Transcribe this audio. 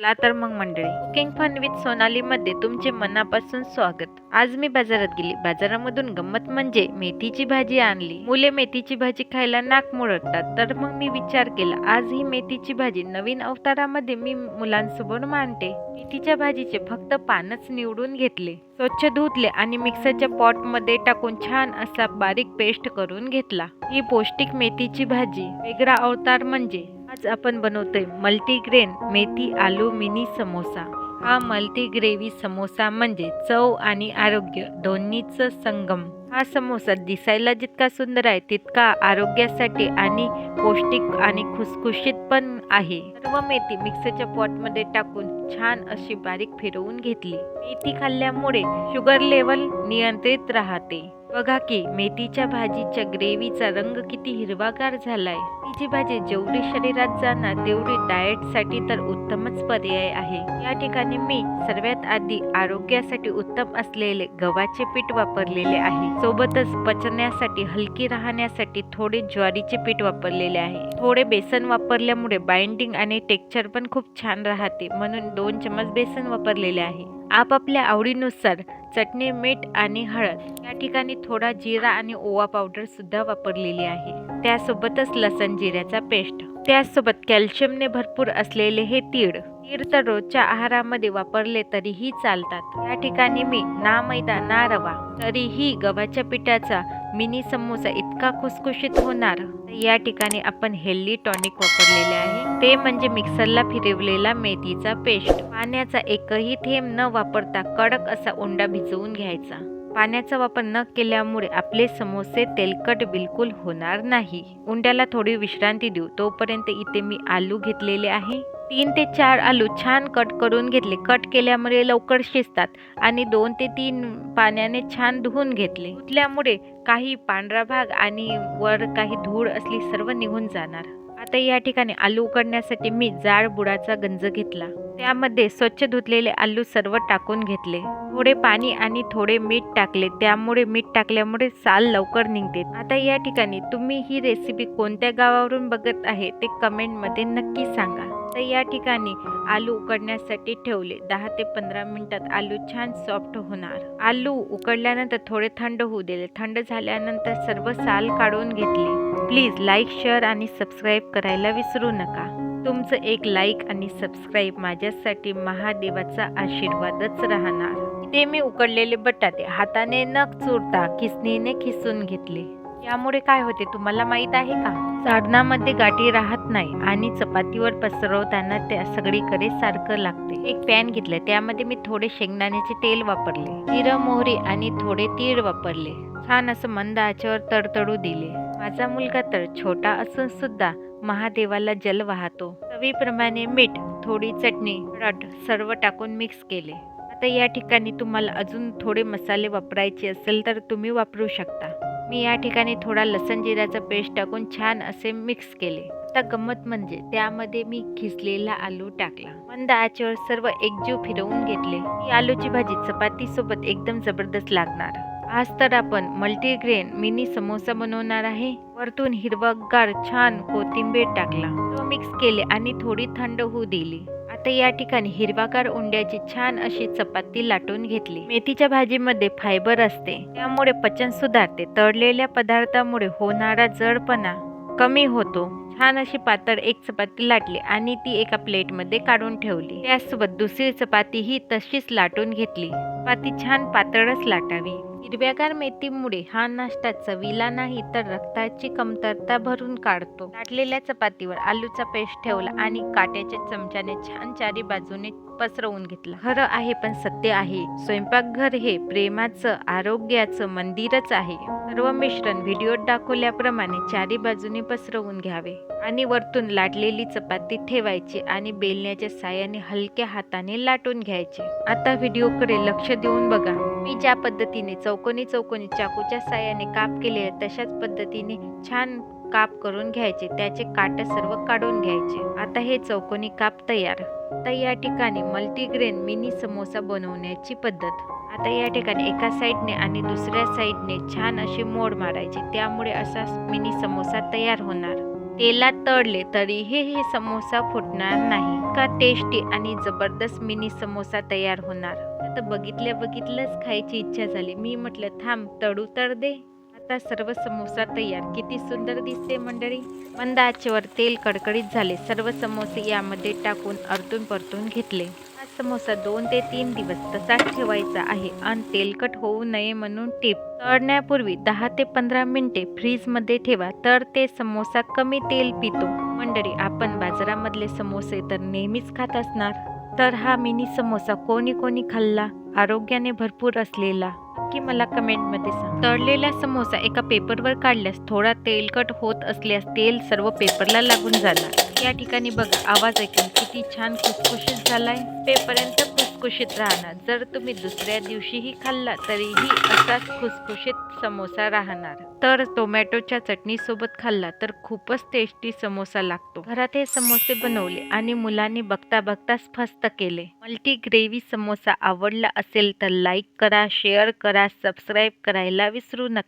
चला तर मग मंडळी. कुकिंग फन विथ सोनालीमध्ये तुमचे मनापासून स्वागत. आज मी बाजारात गेली. बाजारामधून गंमत म्हणजे मेथीची भाजी आणली. मुले मेथीची भाजी खायला नाक मुरडतात. तर मग मी विचार केला आज ही मेथीची भाजी नवीन अवतारामध्ये मी मुलांसोबत मांडते. मेथीच्या भाजीचे फक्त पानच निवडून घेतले. स्वच्छ धुतले आणि मिक्सरच्या पॉटमध्ये टाकून छान असा बारीक पेस्ट करून घेतला. ही पौष्टिक मेथीची भाजी. वेगळा अवतार म्हणजे आज आपण बनवतोय मल्टीग्रेन मेथी आलू मिनी समोसा. हा मल्टीग्रेव्ही समोसा म्हणजे चव आणि आरोग्य दोन्हीचं संगम. हा समोसा दिसायला जितका सुंदर आहे तितका आरोग्यासाठी आणि पौष्टिक आणि खुसखुशीत पण आहे. सर्व मेथी मिक्सरच्या पॉटमध्ये टाकून छान अशी बारीक फिरवून घेतली. मेथी खाल्ल्यामुळे शुगर लेवल नियंत्रित राहते. बघा की मेथीच्या भाजीच्या ग्रेव्हीचा रंग किती हिरवागार झालाय. तिची भाजी जेवढी शरीरात जाणार तेवढी डाएटसाठी तर उत्तमच पर्याय आहे. या ठिकाणी मी सर्वात आधी आरोग्यासाठी उत्तम असलेले गव्हाचे पीठ वापरलेले आहे. सोबतच पचण्यासाठी हलकी राहण्यासाठी थोडे ज्वारीचे पीठ वापरलेले आहे. थोडे बेसन वापरल्यामुळे बाइंडिंग आणि टेक्स्चर पण खूप छान राहते म्हणून दोन चमच बेसन वापरलेले आहे. आपापल्या आवडीनुसार चटणी मीठ आणि हळद. या ठिकाणी थोडा जिरा आणि ओवा पावडर सुद्धा वापरलेली आहे. त्यासोबतच लसण जिऱ्याचा पेस्ट. त्यासोबत कॅल्शियमने भरपूर असलेले हे तीळ. तीळ तर रोजच्या आहारामध्ये वापरले तरीही चालतात. या ठिकाणी मी ना मैदा ना रवा तरीही गव्हाच्या पिठाचा मिनी समोसा इतका खुसखुशीत होणार. या ठिकाणी आपण हेल्दी टॉनिक वापरलेले आहे. ते म्हणजे मिक्सरला फिरवलेला मेथीचा पेस्ट. पाण्याचा एकही थेंब न वापरता कडक असा उंडा भिजवून घ्यायचा. पाण्याचा वापर न केल्यामुळे आपले समोसे तेलकट बिलकुल होणार नाही. उंड्याला थोडी विश्रांती देऊ. तोपर्यंत इथे मी आलू घेतलेले आहे. तीन ते चार आलू छान कट करून घेतले. कट केल्यामुळे लवकर शिजतात आणि दोन ते तीन पाण्याने छान धुवून घेतले. धुतल्यामुळे काही पांढरा भाग आणि वर काही धूळ असली सर्व निघून जाणार. आता या ठिकाणी आलू उकडण्यासाठी मी जाड बुडाचा गंज घेतला. त्यामध्ये स्वच्छ धुतलेले आलू सर्व टाकून घेतले. थोडे पाणी आणि थोडे मीठ टाकले. त्यामुळे मीठ टाकल्यामुळे साल लवकर निघते. आता या ठिकाणी तुम्ही ही रेसिपी कोणत्या गावावरून बघत आहे ते कमेंटमध्ये नक्की सांगा. तर या ठिकाणी आलू उकडण्यासाठी ठेवले. दहा ते पंधरा मिनिटात आलू छान सॉफ्ट होणार. आलू उकडल्यानंतर थोडे थंड होऊ दिले. थंड झाल्यानंतर सर्व साल काढून घेतले. प्लीज लाईक शेअर आणि सबस्क्राईब करायला विसरू नका. तुमचं एक लाईक आणि सबस्क्राईब माझ्यासाठी महादेवाचा आशीर्वादच राहणार. ते मी उकडलेले बटाटे हाताने न चुरता खिसणीने खिसून घेतले. यामुळे काय होते तुम्हाला माहीत आहे का? साधनामध्ये गाठी राहत नाही आणि चपातीवर पसरवताना त्या सगळीकडे सारखं लागते. एक पॅन घेतलं त्यामध्ये मी थोडे शेंगदाण्याचे तेल वापरले जिरं मोहरी आणि थोडे तीळ वापरले. छान असं मंद आचेवर तडतडू दिले. माझा मुलगा तर छोटा असून सुद्धा महादेवाला जल वाहतो. चवीप्रमाणे मीठ थोडी चटणी रट सर्व टाकून मिक्स केले. आता या ठिकाणी तुम्हाला अजून थोडे मसाले वापरायचे असेल तर तुम्ही वापरू शकता. मी या ठिकाणी थोडा लसण जिऱ्याचा पेस्ट टाकून छान असे मिक्स केले. आता गंमत म्हणजे त्यामध्ये मी खिसलेला आलू टाकला. मंद आचेवर सर्व एकजीव फिरवून घेतले. ही आलूची भाजी चपाती सोबत एकदम जबरदस्त लागणार. आज तर आपण मल्टीग्रेन मिनी समोसा बनवणार आहे. वरतून हिरवगार छान कोथिंबीर टाकला. तो मिक्स केले आणि थोडी थंड होऊ दिली. आता या ठिकाणी हिरवागार उंड्याची छान अशी चपाती लाटून घेतली. मेथीच्या भाजीमध्ये फायबर असते. त्यामुळे पचन सुधारते. तळलेल्या पदार्थामुळे होणारा जडपणा कमी होतो. छान अशी पातळ एक चपाती लाटली आणि ती एका प्लेटमध्ये काढून ठेवली. त्यासोबत दुसरी चपाती ही तशीच लाटून घेतली. चपाती छान पातळच लाटावी. हिरव्यागार मेथीमुळे हा नाश्ता चवीला नाही तर रक्ताची कमतरता भरून काढतो. लाटलेल्या चपातीवर आलूचा पेस्ट ठेवला आणि काट्याच्या चमच्याने छान चारी बाजूने पसरवून घेतला. खरं आहे पण सत्य आहे. स्वयंपाकघर हे प्रेमाचं आरोग्याचं मंदिरच आहे. सर्व मिश्रण व्हिडिओत दाखवल्याप्रमाणे चारी बाजूने पसरवून घ्यावे आणि वरतून लाटलेली चपाती ठेवायची आणि बेलण्याच्या साह्याने हलक्या हाताने लाटून घ्यायचे. आता व्हिडिओकडे लक्ष देऊन बघा. मी ज्या पद्धतीने चौकोनी चौकोनी चाकूच्या साह्याने काप केले तशाच पद्धतीने छान काप करून घ्यायचे त्याचे काटे सर्व काढून घ्यायचे. आता हे चौकोनी काप तयार. आता या ठिकाणी मल्टीग्रेन मिनी समोसा बनवण्याची पद्धत. आता या ठिकाणी एका साईडने आणि दुसऱ्या साईडने छान अशी मोड मारायची. त्यामुळे असा मिनी समोसा तयार होणार. तेलात तळले तरीही हे समोसा फुटणार नाही. का टेस्टी आणि जबरदस्त मिनी समोसा तयार होणार. आता बघितल्या बघितलंच खायची इच्छा झाली. मी म्हटलं थांब तळू तर दे. आता सर्व समोसा तयार. किती सुंदर दिसते मंडळी. मंद आचेवर तेल कडकडीत झाले. सर्व समोसे यामध्ये टाकून अर्तून परतून घेतले. हा समोसा दोन ते तीन दिवस तसाच ठेवायचा आहे. आणि तेलकट होऊ नये म्हणून टिप. तळण्यापूर्वी दहा ते पंधरा मिनिटे फ्रीजमध्ये ठेवा. तर ते समोसा कमी तेल पितो. मंडळी आपण बाजारामधले समोसे तर नेहमीच खात असणार. तर हा मिनी समोसा कोणी कोणी खाल्ला? आरोग्याने भरपूर असलेला. नक्की मला कमेंटमध्ये सांग. तळलेला समोसा एका पेपरवर काढल्यास थोडा तेलकट होत असल्यास तेल सर्व पेपरला लागून जाणार. या ठिकाणी बघा आवाज ऐकून किती छान खुसखुशीत झालाय. पेपर्यंत खुसखुशीत राहणार. जर तुम्ही दुसऱ्या दिवशीही खाल्ला तरीही असाच खुसखुशीत समोसा राहणार. तर टोमॅटोच्या चटणीसोबत खाल्ला तर खूपच टेस्टी समोसा लागतो. घरात हे समोसे बनवले आणि मुलांनी बघता बघताच फस्त केले. मल्टी ग्रेव्ही समोसा आवडला असेल तर लाईक करा शेअर करा सबस्क्राईब करायला विसरू नका.